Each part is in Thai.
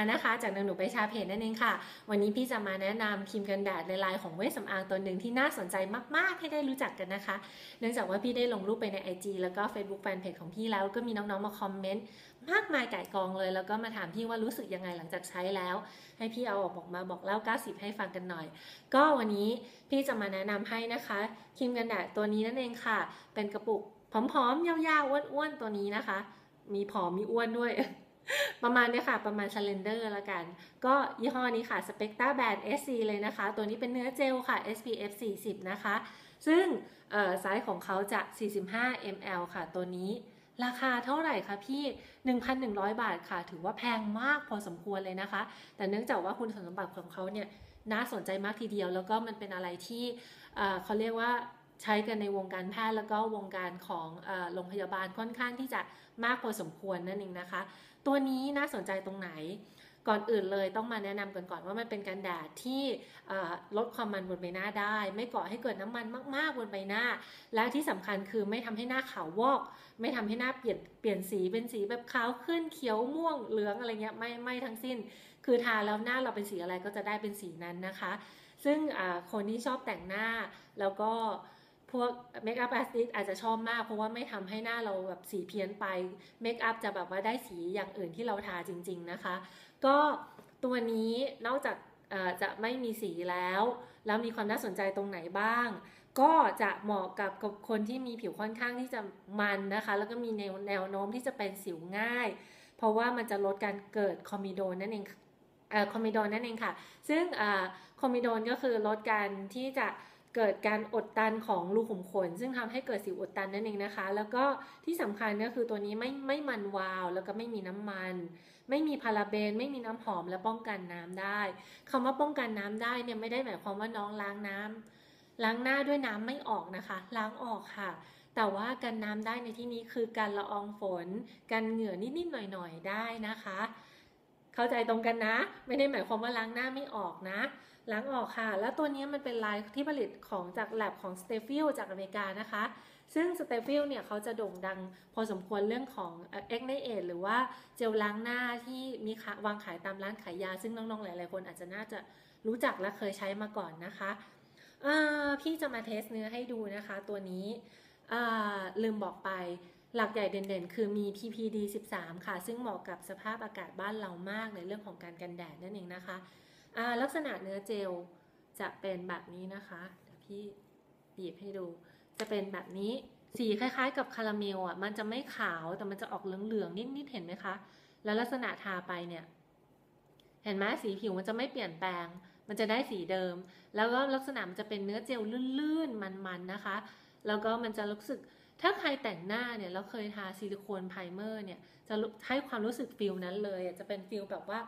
านะคะ จากนางหนูใบชาเพจนั่นเองค่ะ วันนี้พี่จะมาแนะนำครีมกันแดดลายของเวชสำอางตัวหนึ่งที่น่าสนใจมาก ๆ ให้ได้รู้จักกันนะคะ เนื่องจากว่าพี่ได้ลงรูปไปใน IG แล้วก็ Facebook Fanpage ของพี่แล้วก็มีน้องๆมาคอมเมนต์มากมายไก่กองเลย แล้วก็มาถามพี่ว่ารู้สึกยังไงหลังจากใช้แล้ว ให้พี่เอาออกมาบอกเล่า 90 ให้ฟังกันหน่อย ก็วันนี้พี่จะมาแนะนำให้นะคะครีมกันแดดตัวนี้นั่นเองค่ะ เป็นกระปุกผอมๆยาวๆอ้วนๆตัวนี้นะคะ มีผอมมีอ้วนด้วย ประมาณเนี้ยค่ะ ประมาณ Slender ละกัน ก็ยี่ห้อนี้ค่ะ Spectra Band SC เลยนะคะ ตัวนี้เป็นเนื้อเจลค่ะ SPF 40 นะคะ ซึ่งไซส์ของเขาจะ 45 ml ค่ะ ตัวนี้ราคาเท่าไหร่คะพี่ 1,100 บาทค่ะ ถือว่าแพงมากพอสมควรเลยนะคะ แต่เนื่องจากว่าคุณสมบัติของเขาเนี่ยน่าสนใจมากทีเดียว แล้วก็มันเป็นอะไรที่เขาเรียกว่า ใช้กันในวงการแพทย์แล้วก็วงการของโรงพยาบาลค่อนข้างที่จะมากพอสมควรนั่นเองนะคะ ตัวนี้น่าสนใจตรงไหนก่อนอื่นเลยต้องมาแนะนำกันก่อนว่ามันเป็นกันแดดที่ลดความมันบนใบหน้าได้ ไม่ก่อให้เกิดน้ำมันมากๆบนใบหน้า และที่สำคัญคือไม่ทำให้หน้าขาววอก ไม่ทำให้หน้าเปลี่ยนเปลี่ยนสีเป็นสีแบบขาวขึ้นเขียวม่วงเหลืองอะไรเงี้ยไม่ไม่ทั้งสิ้น คือทาแล้วหน้าเราเป็นสีอะไรก็จะได้เป็นสีนั้นนะคะ ซึ่งคนที่ชอบแต่งหน้าแล้วก็ พวกเมคอัพอาร์ติสอาจจะชอบมาก เพราะว่าไม่ทำให้หน้าเราแบบสีเพี้ยนไปเมคอัพจะแบบว่าได้สีอย่างอื่นที่เราทาจริง ๆนะคะ ก็ตัวนี้นอกจากจะไม่มีสีแล้ว แล้วมีความน่าสนใจตรงไหนบ้าง ก็จะเหมาะกับกับคนที่มีผิวค่อนข้างที่จะมันนะคะ แล้วก็มีแนวแนวโน้มที่จะเป็นสิวง่าย เพราะว่ามันจะลดการเกิดคอมิโดนนั่นเองคอมิโดนนั่นเองค่ะ ซึ่งคอมิโดนก็คือลดการที่จะ เกิดการอดตันของรูขุมขน ซึ่งทำให้เกิดสิวอดตันนั่นเองนะคะ แล้วก็ที่สำคัญก็คือตัวนี้ไม่ไม่มันวาว แล้วก็ไม่มีน้ำมัน ไม่มีพาราเบน ไม่มีน้ำหอมและป้องกันน้ำได้คำว่าป้องกันน้ำได้เนี่ยไม่ได้หมายความว่าน้องล้างน้ำล้างหน้าด้วยน้ำไม่ออกนะคะ ล้างออกค่ะแต่ว่ากันน้ำได้ในที่นี้คือการละอองฝน กันเหงื่อนิดๆหน่อยๆได้นะคะ เข้าใจตรงกันนะ ไม่ได้หมายความว่าล้างหน้าไม่ออกนะ ล้างออกค่ะ แล้วตัวนี้มันเป็นลายที่ผลิตของจากแลบของสเตฟิลจากอเมริกานะคะ ซึ่งสเตฟิลเนี่ยเขาจะโด่งดังพอสมควรเรื่องของเอ็กไนเอทหรือว่าเจลล้างหน้าที่มีวางขายตามร้านขายยา ซึ่งน้องๆหลายๆคนอาจจะน่าจะรู้จักและเคยใช้มาก่อนนะคะพี่จะมาเทสเนื้อให้ดูนะคะ ตัวนี้ลืมบอกไปหลักใหญ่เด่นๆ คือมี PPD 13 ค่ะ ซึ่งเหมาะกับสภาพอากาศบ้านเรามากในเรื่องของการกันแดดนั่นเองนะคะ ลักษณะเนื้อเจลจะเป็นแบบนี้นะคะเดี๋ยวพี่บีบให้ดู จะเป็นแบบนี้สีคล้ายๆ กับคาราเมลอะ มันจะไม่ขาวแต่มันจะออกเหลืองๆนิดๆเห็นไหมคะ แล้วลักษณะทาไปเนี่ย เห็นไหมสีผิวมันจะไม่เปลี่ยนแปลง มันจะได้สีเดิม แล้วก็ลักษณะมันจะเป็นเนื้อเจลลื่นๆมันๆนะคะ แล้วก็มันจะรู้สึกถ้าใครแต่งหน้าเนี่ยแล้วเคยทาซิลิโคนไพรเมอร์เนี่ยจะให้ความรู้สึกฟิลนั้นเลยจะเป็นฟิลแบบว่า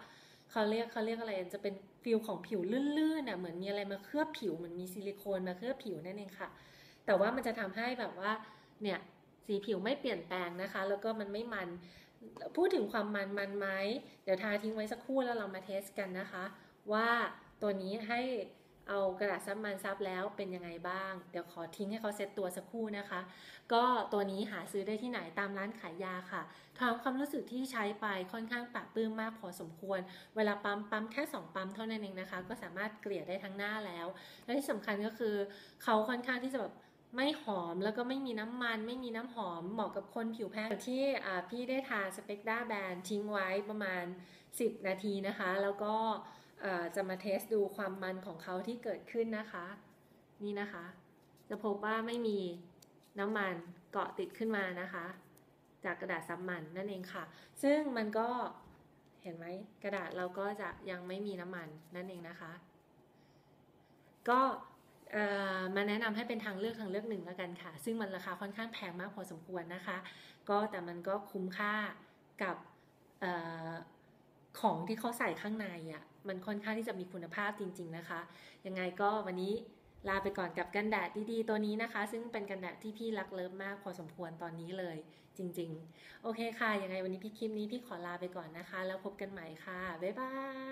เขาเรียกเขาเรียกอะไรจะเป็นฟิลของผิวลื่นๆอะเหมือนมีอะไรมาเคลือบผิวเหมือนมีซิลิโคนมาเคลือบผิวนั่นเองค่ะ แต่ว่ามันจะทำให้แบบว่าเนี่ยสีผิวไม่เปลี่ยนแปลงนะคะ แล้วก็มันไม่มันพูดถึงความมันมันไหมเดี๋ยวทาทิ้งไว้สักครู่แล้วเรามาเทสกันนะคะ ว่าตัวนี้ให้ เอากระดาษซับมันซับแล้วเป็นยังไงบ้าง เดี๋ยวขอทิ้งให้เขาเซตตัวสักครู่นะคะ ก็ตัวนี้หาซื้อได้ที่ไหนตามร้านขายยาค่ะถามความรู้สึกที่ใช้ไปค่อนข้างปรับปื้มมากพอสมควร เวลาปั๊มปั๊มแค่ 2 ปั๊มเท่านั้นเองนะคะ ก็สามารถเกลี่ยได้ทั้งหน้าแล้ว และที่สำคัญก็คือเขาค่อนข้างที่จะแบบไม่หอมแล้วก็ไม่มีน้ำมัน ไม่มีน้ำหอมเหมาะกับคนผิวแพ้ที่พี่ได้ทาสเปกด้าแบนทิ้งไว้ประมาณ 10 นาทีนะคะ แล้วก็ จะมาเทสดูความมันของเขาที่เกิดขึ้นนะคะ นี่นะคะ จะพบว่าไม่มีน้ำมันเกาะติดขึ้นมานะคะ จากกระดาษซับมันนั่นเองค่ะ ซึ่งมันก็เห็นไหมกระดาษเราก็จะยังไม่มีน้ำมันนั่นเองนะคะ ก็มาแนะนำให้เป็นทางเลือกทางเลือกหนึ่งแล้วกันค่ะ ซึ่งมันราคาค่อนข้างแพงมากพอสมควรนะคะ ก็แต่มันก็คุ้มค่ากับของที่เขาใส่ข้างในอะ่ะ มันค่อนข้างที่จะมีคุณภาพจริง ๆนะคะ ยังไงก็วันนี้ลาไปก่อนกับกันแดดดีๆตัวนี้นะคะ ซึ่งเป็นกันแดดที่พี่รักเลิฟมากพอสมควรตอนนี้เลย จริง ๆ โอเคค่ะ ยังไงวันนี้พี่คลิปนี้พี่ขอลาไปก่อนนะคะ แล้วพบกันใหม่ค่ะ บ๊ายบาย